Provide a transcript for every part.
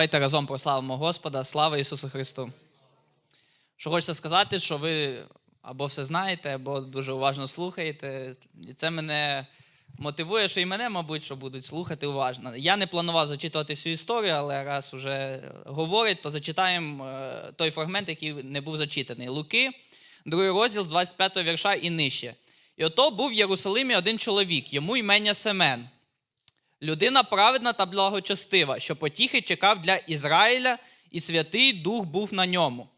Давайте разом прославимо Господа, слава Ісусу Христу. Що хочеться сказати, що ви або все знаєте, або дуже уважно слухаєте. І це мене мотивує, що і мене, мабуть, що будуть слухати уважно. Я не планував зачитувати всю історію, але раз вже говорять, то зачитаємо е, той фрагмент, який не був зачитаний. Луки, другий розділ з 25 вірша і нижче. І ото був в Єрусалимі один чоловік, йому імення Семен. Людина праведна та благочестива, що потіхи чекав для Ізраїля, і Святий Дух був на ньому.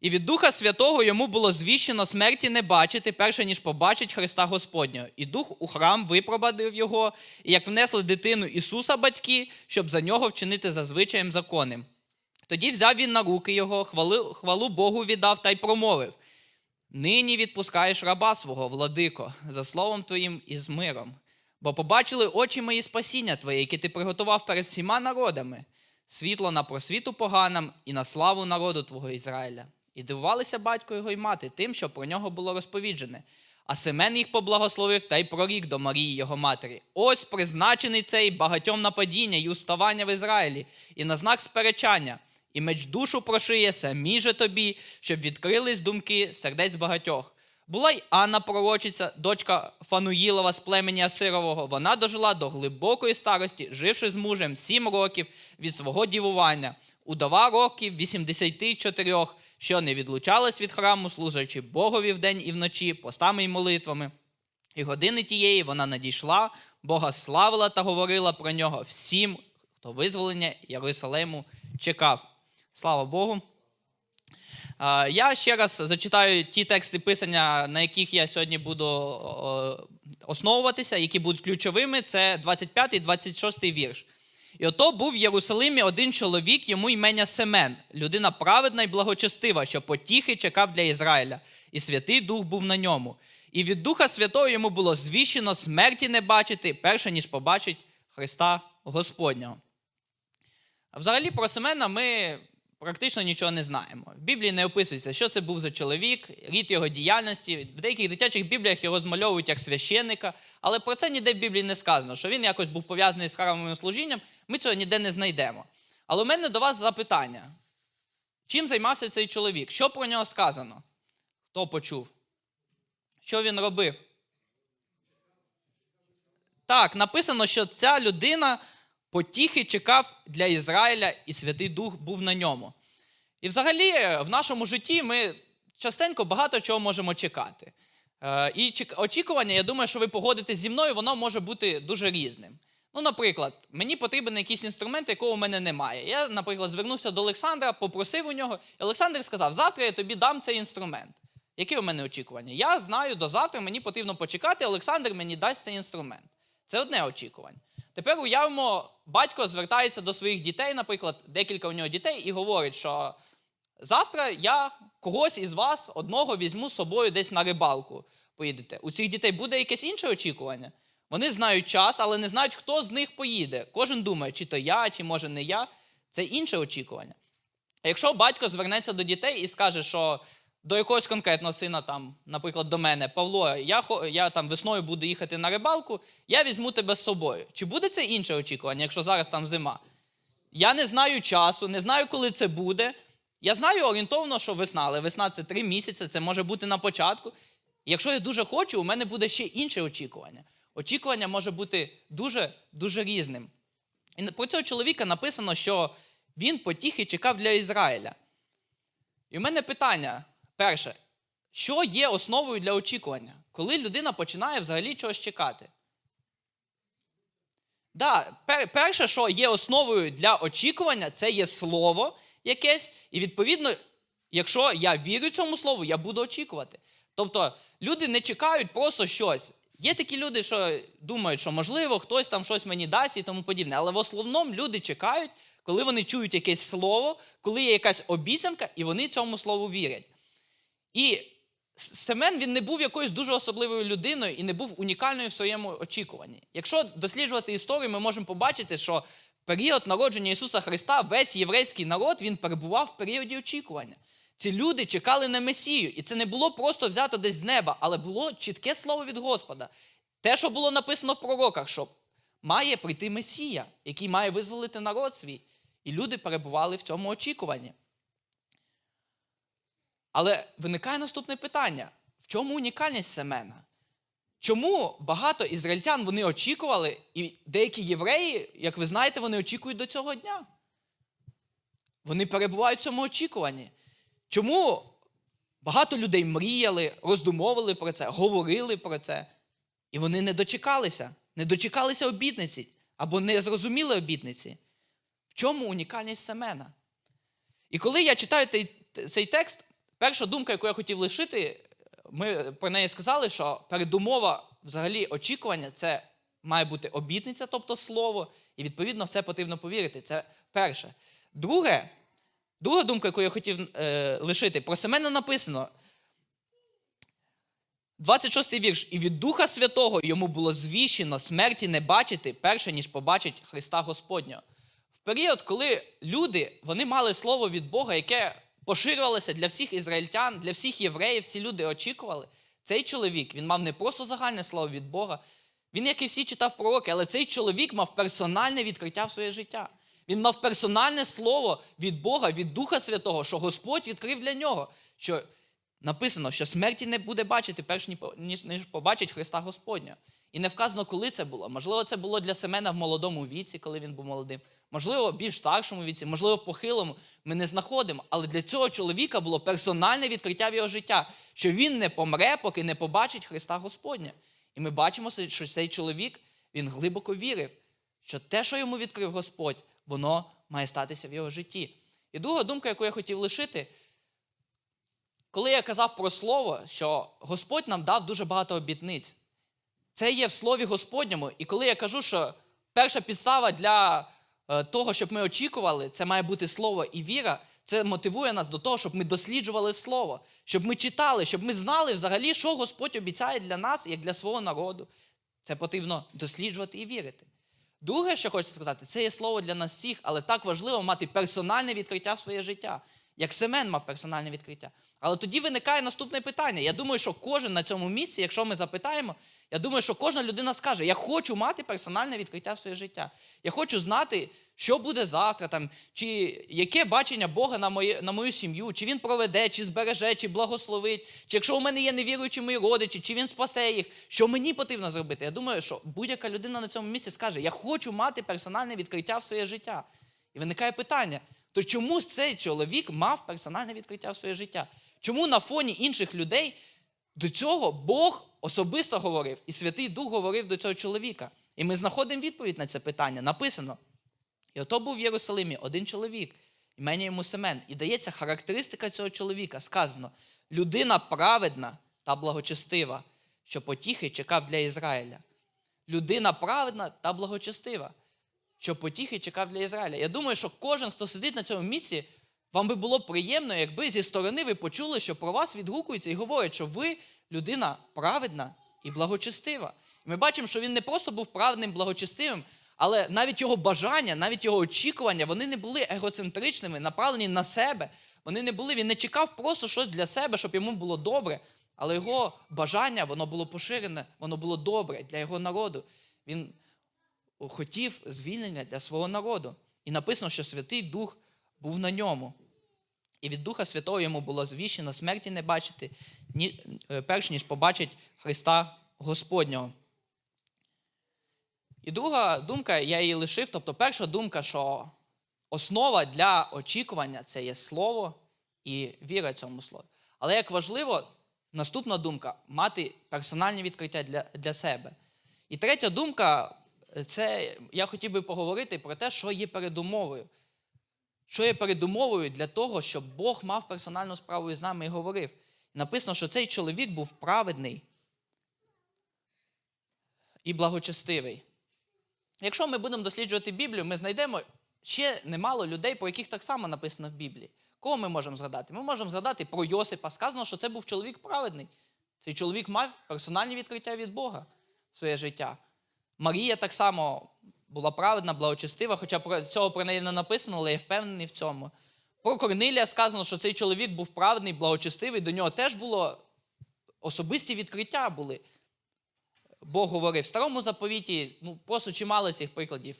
І від Духа Святого йому було звіщено смерті не бачити, перше ніж побачить Христа Господнього. І Дух у храм випровадив його, і як внесли дитину Ісуса батьки, щоб за нього вчинити за звичаєм законним. Тоді взяв він на руки його, хвали, хвалу Богу віддав та й промовив: Нині відпускаєш раба свого, владико, за словом твоїм і з миром. Бо побачили очі мої спасіння Твоє, яке ти приготував перед всіма народами, світло на просвіту поганам і на славу народу Твого Ізраїля. І дивувалися батько його й мати тим, що про нього було розповіджене. А Семен їх поблагословив та й прорік до Марії, його матері. Ось призначений цей багатьом нападіння і уставання в Ізраїлі, і на знак сперечання, і меч душу прошиє самі же тобі, щоб відкрились думки сердець багатьох. Була й Анна пророчиця, дочка Фануїлова з племені Асирового. Вона дожила до глибокої старості, живши з мужем сім років від свого дівування, удова років 84, що не відлучалась від храму, служачи Богові вдень і вночі, постами й молитвами. І години тієї вона надійшла, Бога славила та говорила про нього всім, хто визволення Єрусалиму чекав. Слава Богу. Я ще раз зачитаю ті тексти писання, на яких я сьогодні буду основуватися, які будуть ключовими. Це 25 і 26 вірш. І ото був в Єрусалимі один чоловік, йому імення Семен, людина праведна і благочестива, що потіхи чекав для Ізраїля, і Святий Дух був на ньому. І від Духа Святого йому було звіщено смерті не бачити, перше ніж побачить Христа Господнього. Взагалі про Семена ми практично нічого не знаємо. В Біблії не описується, що це був за чоловік, рід його діяльності. В деяких дитячих бібліях його змальовують як священника, але про це ніде в Біблії не сказано, що він якось був пов'язаний з храмовим служінням. Ми цього ніде не знайдемо. Але у мене до вас запитання: чим займався цей чоловік? Що про нього сказано? Хто почув? Що він робив? Так, написано, що ця людина потіхи чекав для Ізраїля, і Святий Дух був на ньому. І взагалі, в нашому житті ми частенько багато чого можемо чекати. Е, І очікування, я думаю, що ви погодитесь зі мною, воно може бути дуже різним. Ну, наприклад, мені потрібен якийсь інструмент, якого в мене немає. Я, наприклад, звернувся до Олександра, попросив у нього, і Олександр сказав: завтра я тобі дам цей інструмент. Які у мене очікування? Я знаю, до завтра мені потрібно почекати, Олександр мені дасть цей інструмент. Це одне очікування. Тепер уявимо, батько звертається до своїх дітей, наприклад, декілька у нього дітей, і говорить, що завтра я когось із вас одного візьму з собою десь на рибалку. Поїдете. У цих дітей буде якесь інше очікування. Вони знають час, але не знають, хто з них поїде. Кожен думає, чи то я, чи може не я. Це інше очікування. А якщо батько звернеться до дітей і скаже, що до якогось конкретного сина, там, наприклад, до мене, Павло, я, я там весною буду їхати на рибалку, я візьму тебе з собою. Чи буде це інше очікування, якщо зараз там зима? Я не знаю часу, не знаю, коли це буде. Я знаю орієнтовно, що весна, але весна це три місяці, це може бути на початку. Якщо я дуже хочу, у мене буде ще інше очікування. Очікування може бути дуже дуже різним. І про цього чоловіка написано, що він потіхи чекав для Ізраїля. І в мене питання перше: що є основою для очікування? Коли людина починає взагалі чогось чекати? Да, пер- перше, що є основою для очікування, це є слово якесь, і відповідно, якщо я вірю цьому слову, я буду очікувати. Тобто люди не чекають просто щось. Є такі люди, що думають, що можливо хтось там щось мені дасть і тому подібне. Але в основному люди чекають, коли вони чують якесь слово, коли є якась обіцянка, і вони цьому слову вірять. І Семен він не був якоюсь дуже особливою людиною і не був унікальною в своєму очікуванні. Якщо досліджувати історію, ми можемо побачити, що в період народження Ісуса Христа весь єврейський народ він перебував в періоді очікування. Ці люди чекали на Месію, і це не було просто взято десь з неба, але було чітке слово від Господа. Те, що було написано в пророках, що має прийти Месія, який має визволити народ свій. І люди перебували в цьому очікуванні. Але виникає наступне питання: в чому унікальність Семена? Чому багато ізраїльтян вони очікували, і деякі євреї, як ви знаєте, вони очікують до цього дня? Вони перебувають в цьому очікуванні. Чому багато людей мріяли, роздумовували про це, говорили про це, і вони не дочекалися, не дочекалися обітниці або не зрозуміли обітниці? В чому унікальність Семена? І коли я читаю цей текст, перша думка, яку я хотів лишити, ми про неї сказали, що передумова взагалі очікування це має бути обітниця, тобто слово, і відповідно в це потрібно повірити. Це перше. Друге, друга думка, яку я хотів е, лишити, про Семена написано. 26 й вірш. І від Духа Святого йому було звіщено смерті не бачити перше, ніж побачить Христа Господнього. В період, коли люди вони мали слово від Бога, яке поширювалося для всіх ізраїльтян, для всіх євреїв, всі люди очікували. Цей чоловік він мав не просто загальне слово від Бога. Він, як і всі, читав пророки, але цей чоловік мав персональне відкриття в своє життя. Він мав персональне слово від Бога, від Духа Святого, що Господь відкрив для нього. Що написано, що смерті не буде бачити, перш ніж побачить Христа Господня. І не вказано, коли це було. Можливо, це було для Семена в молодому віці, коли він був молодим. Можливо, в більш старшому віці, можливо, в похилому. Ми не знаходимо. Але для цього чоловіка було персональне відкриття в його життя, що він не помре, поки не побачить Христа Господня. І ми бачимо, що цей чоловік він глибоко вірив, що те, що йому відкрив Господь, воно має статися в його житті. І друга думка, яку я хотів лишити, коли я казав про слово, що Господь нам дав дуже багато обітниць. Це є в Слові Господньому. І коли я кажу, що перша підстава для е, того, щоб ми очікували, це має бути слово і віра, це мотивує нас до того, щоб ми досліджували слово, щоб ми читали, щоб ми знали взагалі, що Господь обіцяє для нас, як для свого народу. Це потрібно досліджувати і вірити. Друге, що хочу сказати, це є слово для нас всіх, але так важливо мати персональне відкриття в своє життя, як Семен мав персональне відкриття. Але тоді виникає наступне питання. Я думаю, що кожен на цьому місці, якщо ми запитаємо, я думаю, що кожна людина скаже: Я хочу мати персональне відкриття в своє життя. Я хочу знати, що буде завтра, там, чи яке бачення Бога на мою, на мою сім'ю, чи він проведе, чи збереже, чи благословить, чи якщо у мене є невіруючі мої родичі, чи він спасе їх, що мені потрібно зробити. Я думаю, що будь-яка людина на цьому місці скаже: Я хочу мати персональне відкриття в своє життя. І виникає питання: то чому цей чоловік мав персональне відкриття в своє життя? Чому на фоні інших людей до цього Бог особисто говорив, і Святий Дух говорив до цього чоловіка? І ми знаходимо відповідь на це питання. Написано. І ото був в Єрусалимі один чоловік, імені йому Семен. І дається характеристика цього чоловіка. Сказано: людина праведна та благочестива, що потіхи чекав для Ізраїля. Людина праведна та благочестива, що потіхи чекав для Ізраїля. Я думаю, що кожен, хто сидить на цьому місці, вам би було приємно, якби зі сторони ви почули, що про вас відгукуються і говорять, що ви людина праведна і благочестива. І ми бачимо, що він не просто був праведним, благочестивим, але навіть його бажання, навіть його очікування, вони не були егоцентричними, направлені на себе. Вони не були, він не чекав просто щось для себе, щоб йому було добре. Але його бажання, воно було поширене, воно було добре для його народу. Він хотів звільнення для свого народу. І написано, що Святий Дух був на ньому. І від Духа Святого йому було звіщено смерті не бачити, ні, е, перш ніж побачить Христа Господнього. І друга думка, я її лишив. Тобто, перша думка, що основа для очікування це є слово і віра цьому слову. Але як важливо, наступна думка мати персональні відкриття для, для себе. І третя думка це я хотів би поговорити про те, що є передумовою. Що є передумовою для того, щоб Бог мав персональну справу із нами і говорив. Написано, що цей чоловік був праведний і благочестивий. Якщо ми будемо досліджувати Біблію, ми знайдемо ще немало людей, про яких так само написано в Біблії. Кого ми можемо згадати? Ми можемо згадати про Йосипа. Сказано, що це був чоловік праведний. Цей чоловік мав персональні відкриття від Бога в своє життя. Марія так само була праведна, благочестива, хоча про цього про неї не написано, але я впевнений в цьому. Про Корнилія сказано, що цей чоловік був праведний, благочестивий, до нього теж було особисті відкриття були. Бог говорив в старому заповіті, ну просто чимало цих прикладів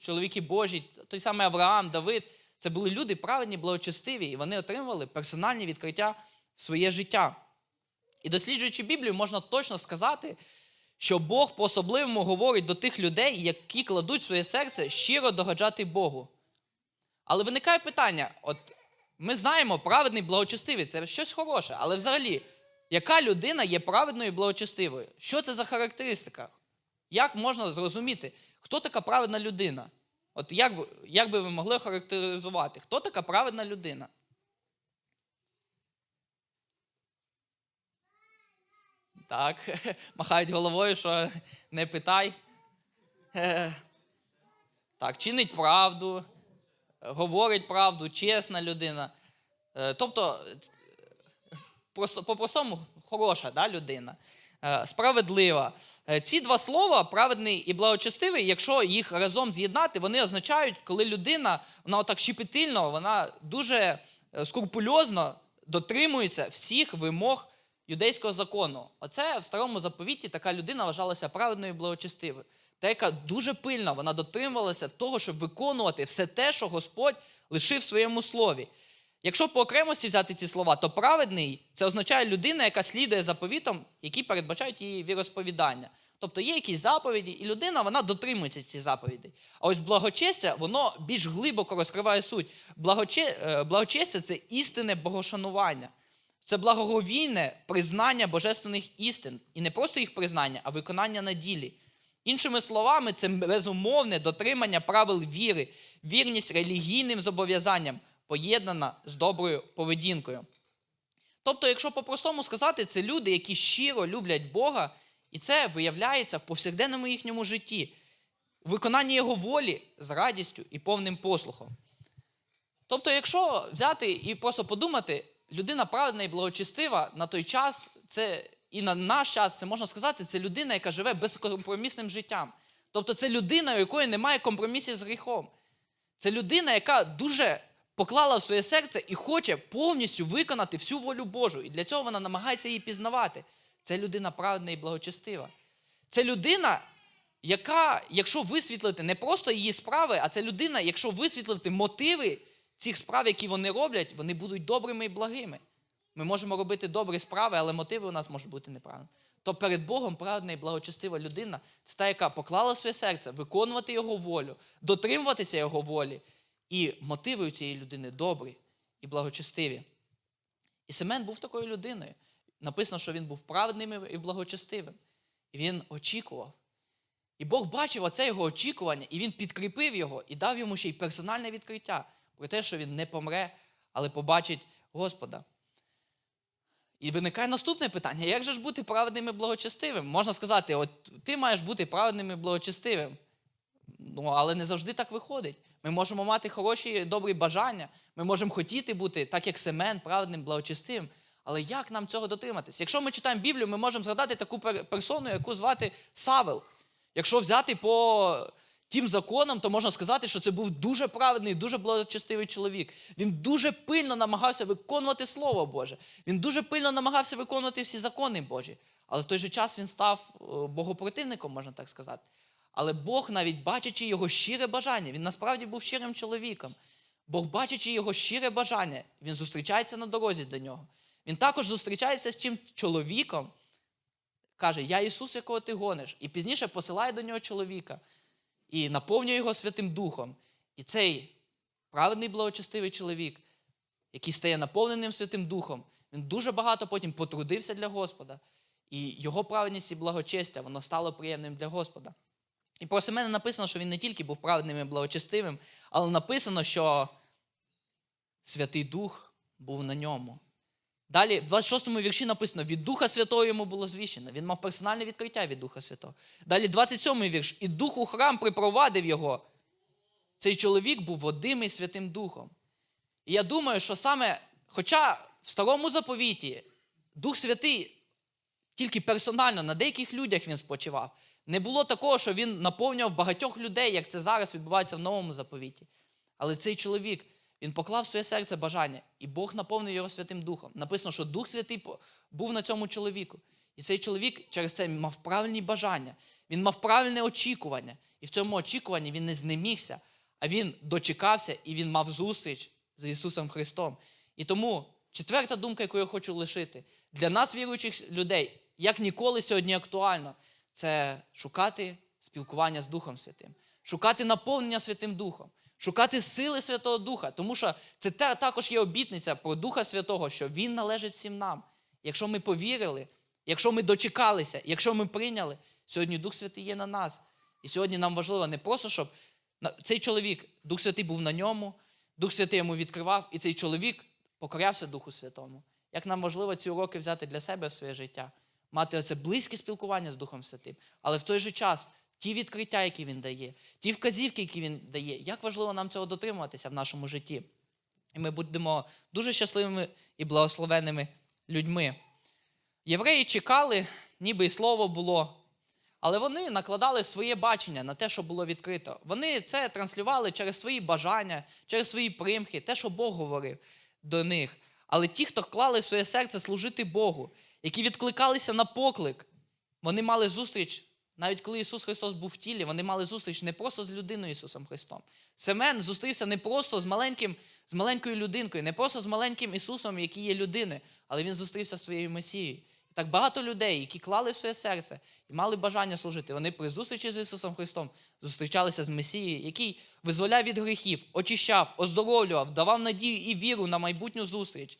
чоловіки Божі, той самий Авраам, Давид, це були люди праведні, благочестиві, і вони отримували персональні відкриття в своє життя. І досліджуючи Біблію, можна точно сказати, що Бог по-особливому говорить до тих людей, які кладуть своє серце щиро догоджати Богу. Але виникає питання: от ми знаємо, праведний благочестивий це щось хороше, але взагалі, яка людина є праведною і благочестивою? Що це за характеристика? Як можна зрозуміти, хто така праведна людина? От як, як би ви могли характеризувати, хто така праведна людина? Так, махають головою, що не питай. Так, чинить правду, говорить правду, чесна людина. Е, Тобто, просто- по-простому, хороша да, людина, Е, справедлива. Е, Ці два слова, праведний і благочестивий, якщо їх разом з'єднати, вони означають, коли людина, вона отак щепетильно, вона дуже скрупульозно дотримується всіх вимог юдейського закону. Оце в старому заповіті така людина вважалася праведною і благочестивою. Та, яка дуже пильно вона дотримувалася того, щоб виконувати все те, що Господь лишив в своєму слові. Якщо по окремості взяти ці слова, то праведний це означає людина, яка слідує заповітам, які передбачають її віросповідання. Тобто є якісь заповіді, і людина вона дотримується цих заповідей. А ось благочестя, воно більш глибоко розкриває суть. Е, Благочестя це істинне богошанування. Це благоговійне признання божественних істин. І не просто їх признання, а виконання на ділі. Іншими словами, це безумовне дотримання правил віри, вірність релігійним зобов'язанням, поєднана з доброю поведінкою. Тобто, якщо по-простому сказати, це люди, які щиро люблять Бога, і це виявляється в повсякденному їхньому житті, у виконанні Його волі з радістю і повним послухом. Тобто, якщо взяти і просто подумати, людина праведна і благочестива на той час, це і на наш час, це можна сказати, це людина, яка живе безкомпромісним життям. Тобто, це людина, у якої немає компромісів з гріхом. Це людина, яка дуже поклала в своє серце і хоче повністю виконати всю волю Божу. І для цього вона намагається її пізнавати. Це людина праведна і благочестива. Це людина, яка, якщо висвітлити не просто її справи, а це людина, якщо висвітлити мотиви цих справ, які вони роблять, вони будуть добрими і благими. Ми можемо робити добрі справи, але мотиви у нас можуть бути неправильні. То перед Богом праведна і благочестива людина це та, яка поклала своє серце виконувати Його волю, дотримуватися Його волі. І мотиви у цієї людини добрі і благочестиві. І Семен був такою людиною. Написано, що він був праведним і благочестивим. І він очікував. І Бог бачив оце його очікування, і він підкріпив його і дав йому ще й персональне відкриття про те, що він не помре, але побачить Господа. І виникає наступне питання: як же ж бути праведним і благочестивим? Можна сказати, от ти маєш бути праведним і благочестивим. Ну, але не завжди так виходить. Ми можемо мати хороші, добрі бажання, ми можемо хотіти бути, так як Семен, праведним, благочестивим. Але як нам цього дотриматись? Якщо ми читаємо Біблію, ми можемо згадати таку персону, яку звати Савел. Якщо взяти по тим законам, то можна сказати, що це був дуже праведний, дуже благочестивий чоловік. Він дуже пильно намагався виконувати Слово Боже. Він дуже пильно намагався виконувати всі закони Божі. Але в той же час він став е, богопротивником, можна так сказати. Але Бог, навіть бачачи його щире бажання, він насправді був щирим чоловіком. Бог, бачачи його щире бажання, він зустрічається на дорозі до нього. Він також зустрічається з чим чоловіком, каже: Я Ісус, якого ти гониш. І пізніше посилає до нього чоловіка і наповнює його Святим Духом. І цей праведний благочестивий чоловік, який стає наповненим Святим Духом, він дуже багато потім потрудився для Господа. І його праведність і благочестя, воно стало приємним для Господа. І про Семена написано, що він не тільки був праведним і благочестивим, але написано, що Святий Дух був на ньому. Далі, в 26-му вірші написано: від Духа Святого йому було звіщено. Він мав персональне відкриття від Духа Святого. Далі, 27-й вірш. І Дух у храм припровадив його. Цей чоловік був водимий Святим Духом. І я думаю, що саме, хоча в старому заповіті Дух Святий тільки персонально на деяких людях він спочивав, не було такого, що він наповнював багатьох людей, як це зараз відбувається в новому заповіті. Але цей чоловік, він поклав в своє серце бажання, і Бог наповнив його Святим Духом. Написано, що Дух Святий був на цьому чоловіку. І цей чоловік через це мав правильні бажання, він мав правильне очікування. І в цьому очікуванні він не знемігся, а він дочекався і він мав зустріч з Ісусом Христом. І тому четверта думка, яку я хочу лишити, для нас, віруючих людей, як ніколи сьогодні актуально, це шукати спілкування з Духом Святим, шукати наповнення Святим Духом, шукати сили Святого Духа, тому що це також є обітниця про Духа Святого, що Він належить всім нам. Якщо ми повірили, якщо ми дочекалися, якщо ми прийняли, сьогодні Дух Святий є на нас. І сьогодні нам важливо не просто, щоб цей чоловік, Дух Святий був на ньому, Дух Святий йому відкривав, і цей чоловік покорявся Духу Святому. Як нам важливо ці уроки взяти для себе в своє життя, мати оце близьке спілкування з Духом Святим, але в той же час ті відкриття, які він дає, ті вказівки, які він дає, як важливо нам цього дотримуватися в нашому житті. І ми будемо дуже щасливими і благословенними людьми. Євреї чекали, ніби і слово було, але вони накладали своє бачення на те, що було відкрито. Вони це транслювали через свої бажання, через свої примхи, те, що Бог говорив до них. Але ті, хто клали в своє серце служити Богу, які відкликалися на поклик, вони мали зустріч, навіть коли Ісус Христос був в тілі, вони мали зустріч не просто з людиною Ісусом Христом. Семен зустрівся не просто з маленьким, з маленькою людинкою, не просто з маленьким Ісусом, який є людиною, але він зустрівся зі своєю Месією. І так багато людей, які клали в своє серце і мали бажання служити, вони при зустрічі з Ісусом Христом зустрічалися з Месією, який визволяв від гріхів, очищав, оздоровлював, давав надію і віру на майбутню зустріч.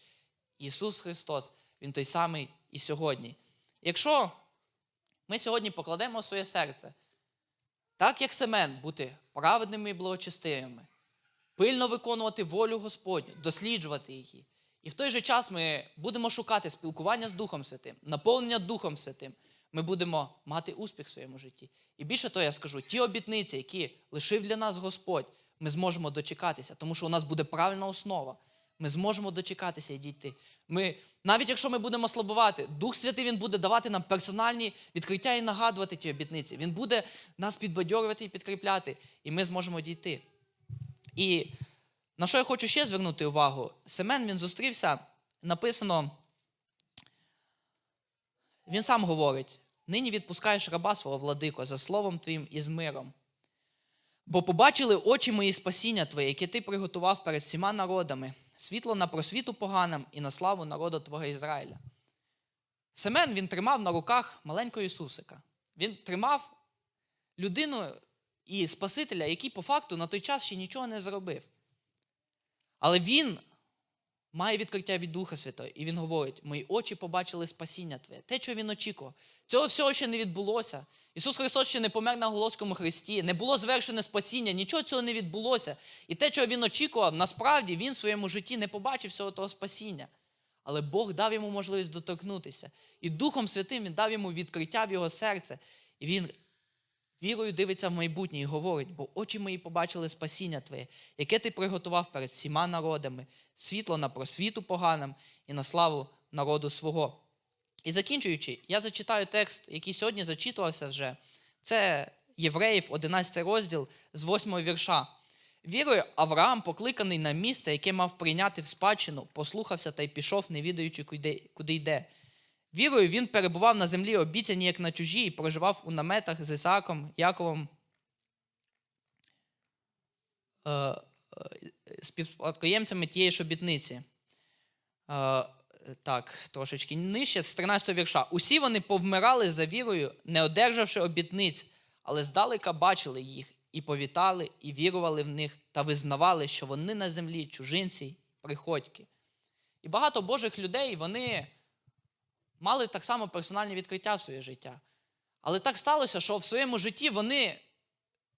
Ісус Христос, Він той самий і сьогодні. Якщо ми сьогодні покладемо своє серце, так як Семен, бути праведними і благочестивими, пильно виконувати волю Господню, досліджувати її. І в той же час ми будемо шукати спілкування з Духом Святим, наповнення Духом Святим. Ми будемо мати успіх в своєму житті. І більше того, я скажу, ті обітниці, які лишив для нас Господь, ми зможемо дочекатися, тому що у нас буде правильна основа. Ми зможемо дочекатися і дійти. Ми, навіть якщо ми будемо слабувати, Дух Святий Він буде давати нам персональні відкриття і нагадувати ті обітниці. Він буде нас підбадьорювати і підкріпляти, і ми зможемо дійти. І на що я хочу ще звернути увагу? Семен він зустрівся, написано, він сам говорить: нині відпускаєш раба свого владико за словом твоїм і з миром. Бо побачили очі мої спасіння Твоє, яке ти приготував перед всіма народами, світло на просвіту поганим і на славу народу Твого Ізраїля. Семен він тримав на руках маленького Ісусика. Він тримав людину і Спасителя, який по факту на той час ще нічого не зробив. Але він має відкриття від Духа Святого, і він говорить: мої очі побачили спасіння Твоє, те, що він очікував. Цього всього ще не відбулося. Ісус Христос ще не помер на Голоському Христі, не було звершене спасіння, нічого цього не відбулося. І те, чого він очікував, насправді він в своєму житті не побачив всього того спасіння. Але Бог дав йому можливість доторкнутися. І Духом Святим Він дав йому відкриття в його серце. І він вірою дивиться в майбутнє і говорить, бо очі мої побачили спасіння Твоє, яке ти приготував перед всіма народами, світло на просвіту поганим і на славу народу свого. І закінчуючи, я зачитаю текст, який сьогодні зачитувався вже. Це Євреїв, 11 розділ з 8 вірша. Вірою, Авраам, покликаний на місце, яке мав прийняти в спадщину, послухався та й пішов, не відаючи, куди, йде. Вірою він перебував на землі обіцяні, як на чужій, і проживав у наметах з Ісааком, Яковом, е, е, співспадкоємцями тієї ж обітниці. Е, так, трошечки нижче, з 13 вірша. Усі вони повмирали за вірою, не одержавши обітниць, але здалека бачили їх, і повітали, і вірували в них, та визнавали, що вони на землі чужинці, приходьки. І багато Божих людей, вони мали так само персональні відкриття в своє життя. Але так сталося, що в своєму житті вони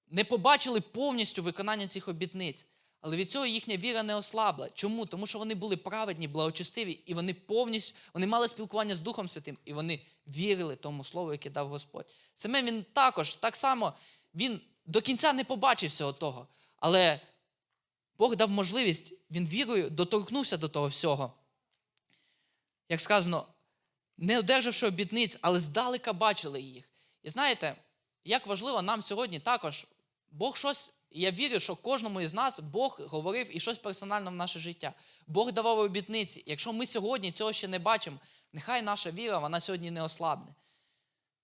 не побачили повністю виконання цих обітниць. Але від цього їхня віра не ослабла. Чому? Тому що вони були праведні, благочестиві, і вони повністю вони мали спілкування з Духом Святим, і вони вірили тому слову, яке дав Господь. Саме він також, так само, він до кінця не побачив всього того. Але Бог дав можливість, він вірою доторкнувся до того всього. Як сказано, не одержавши обітниць, але здалека бачили їх. І знаєте, як важливо нам сьогодні також, Бог щось, я вірю, що кожному із нас Бог говорив і щось персонально в наше життя. Бог давав обітниці. Якщо ми сьогодні цього ще не бачимо, нехай наша віра, вона сьогодні не ослабне.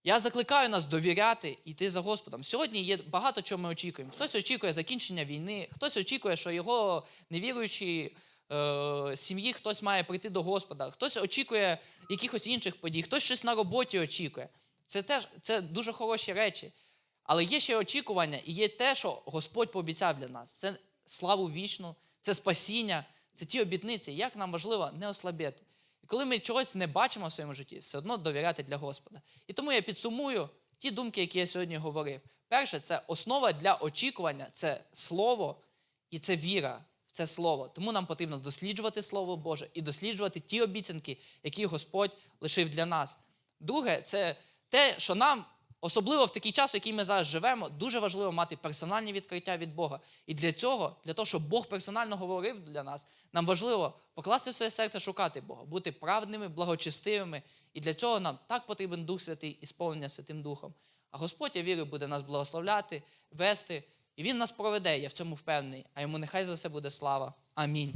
Я закликаю нас довіряти йти за Господом. Сьогодні є багато чого ми очікуємо. Хтось очікує закінчення війни, хтось очікує, що його невіруючі е, сім'ї хтось має прийти до Господа, хтось очікує якихось інших подій, хтось щось на роботі очікує. Це теж це дуже хороші речі. Але є ще очікування, і є те, що Господь пообіцяв для нас. Це славу вічну, це спасіння, це ті обітниці. Як нам важливо не ослабіти. І коли ми чогось не бачимо в своєму житті, все одно довіряти для Господа. І тому я підсумую ті думки, які я сьогодні говорив. Перше, це основа для очікування, це слово і це віра це слово. Тому нам потрібно досліджувати Слово Боже і досліджувати ті обіцянки, які Господь лишив для нас. Друге, це те, що нам, особливо в такий час, в який ми зараз живемо, дуже важливо мати персональні відкриття від Бога. І для цього, для того, щоб Бог персонально говорив для нас, нам важливо покласти в своє серце, шукати Бога, бути правдними, благочестивими. І для цього нам так потрібен Дух Святий і сповнення Святим Духом. А Господь, я вірю, буде нас благословляти, вести, і Він нас проведе, я в цьому впевнений. А йому нехай за все буде слава. Амінь.